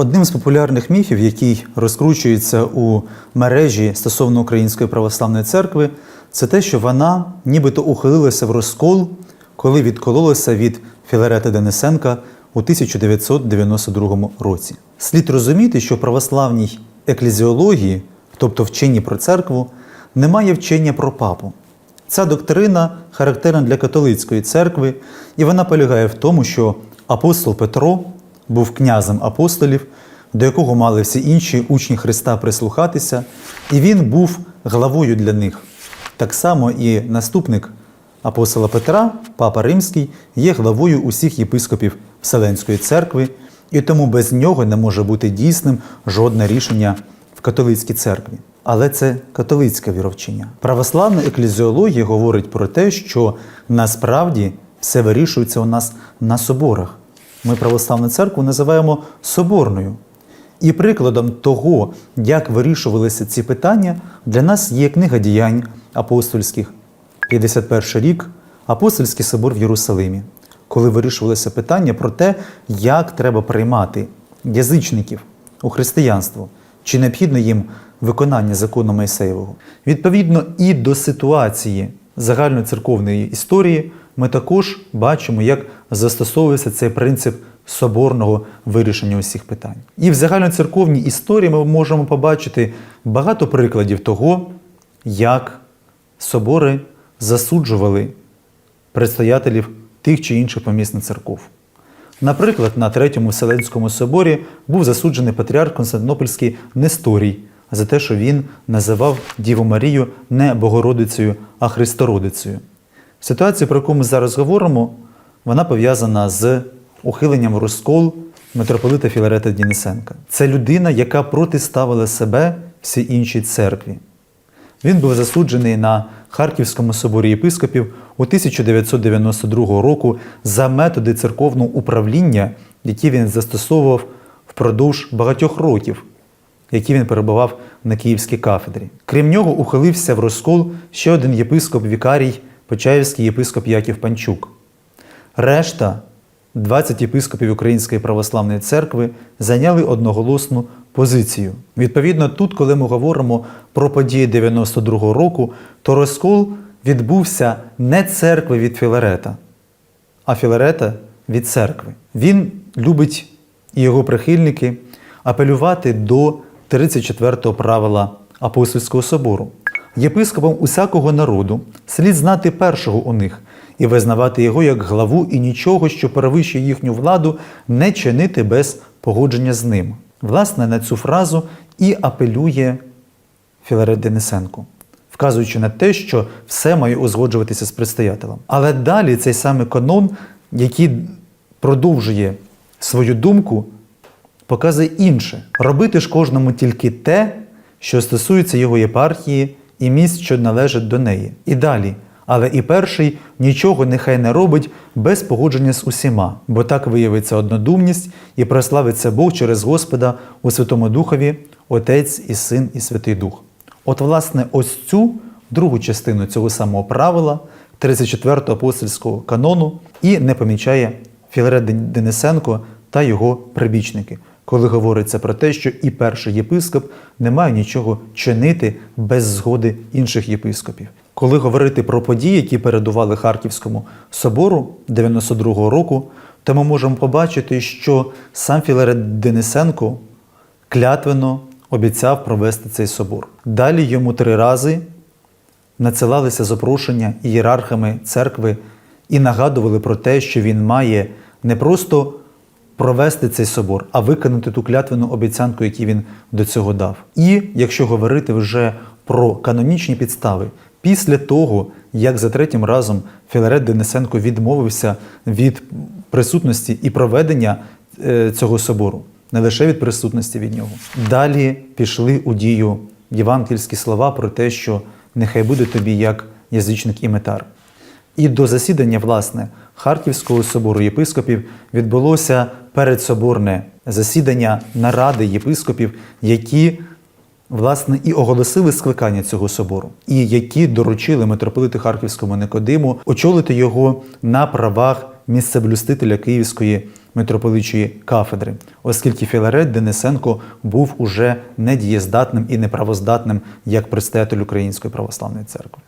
Одним з популярних міфів, який розкручується у мережі стосовно Української православної церкви, це те, що вона нібито ухилилася в розкол, коли відкололася від Філарета Денисенка у 1992 році. Слід розуміти, що в православній еклезіології, тобто вченні про церкву, немає вчення про папу. Ця доктрина характерна для католицької церкви, і вона полягає в тому, що апостол Петро був князем апостолів, до якого мали всі інші учні Христа прислухатися, і він був главою для них. Так само і наступник апостола Петра, папа Римський, є главою усіх єпископів Вселенської церкви, і тому без нього не може бути дійсним жодне рішення в католицькій церкві. Але це католицьке віровчення. Православна еклезіологія говорить про те, що насправді все вирішується у нас на соборах. Ми православну церкву називаємо соборною. І прикладом того, як вирішувалися ці питання, для нас є книга діянь апостольських, 51 рік, Апостольський собор в Єрусалимі, коли вирішувалося питання про те, як треба приймати язичників у християнство, чи необхідно їм виконання закону Мойсеєвого. Відповідно, і до ситуації загальноцерковної історії ми також бачимо, як застосовується цей принцип соборного вирішення усіх питань. І в загальноцерковній історії ми можемо побачити багато прикладів того, як собори засуджували предстоятелів тих чи інших помісних церков. Наприклад, на Третьому Вселенському соборі був засуджений патріарх Константинопольський Несторій за те, що він називав Діву Марію не Богородицею, а Христородицею. Ситуація, про яку ми зараз говоримо, вона пов'язана з ухиленням в розкол митрополита Філарета Дінісенка. Це людина, яка протиставила себе всій іншій церкві. Він був засуджений на Харківському соборі єпископів у 1992 року за методи церковного управління, які він застосовував впродовж багатьох років, які він перебував на Київській кафедрі. Крім нього, ухилився в розкол ще один єпископ Вікарій, Почаївський єпископ Яків Панчук. Решта 20 єпископів Української православної церкви зайняли одноголосну позицію. Відповідно, тут, коли ми говоримо про події 92-го року, то розкол відбувся не церкви від Філарета, а Філарета від церкви. Він любить і його прихильники апелювати до 34-го правила апостольського собору. Єпископам усякого народу слід знати першого у них і визнавати його як главу і нічого, що перевищує їхню владу, не чинити без погодження з ним. Власне, на цю фразу і апелює Філарет Денисенко, вказуючи на те, що все має узгоджуватися з предстоятелем. Але далі цей самий канон, який продовжує свою думку, показує інше: робити ж кожному тільки те, що стосується його єпархії і місць, що належать до неї. І далі. Але і перший нічого нехай не робить без погодження з усіма, бо так виявиться однодумність і прославиться Бог через Господа у Святому Духові, Отець і Син і Святий Дух. От, власне, ось цю другу частину цього самого правила, 34-го апостольського канону, і не помічає Філарет Денисенко та його прибічники, коли говориться про те, що і перший єпископ не має нічого чинити без згоди інших єпископів. Коли говорити про події, які передували Харківському собору 92-го року, то ми можемо побачити, що сам Філарет Денисенко клятвенно обіцяв провести цей собор. Далі йому три рази надсилалися запрошення ієрархами церкви і нагадували про те, що він має не просто провести цей собор, а виконати ту клятвену обіцянку, яку він до цього дав. І якщо говорити вже про канонічні підстави, після того, як за третім разом Філарет Денисенко відмовився від присутності і проведення е, цього собору, не лише від присутності від нього. Далі пішли у дію євангельські слова про те, що нехай буде тобі як язичник і метар. І до засідання, власне, Харківського собору єпископів відбулося передсоборне засідання наради єпископів, які власне і оголосили скликання цього собору, і які доручили митрополиту Харківському Никодиму очолити його на правах місцеблюстителя Київської митрополичої кафедри, оскільки Філарет Денисенко був уже недієздатним і неправоздатним як предстоятель Української православної церкви.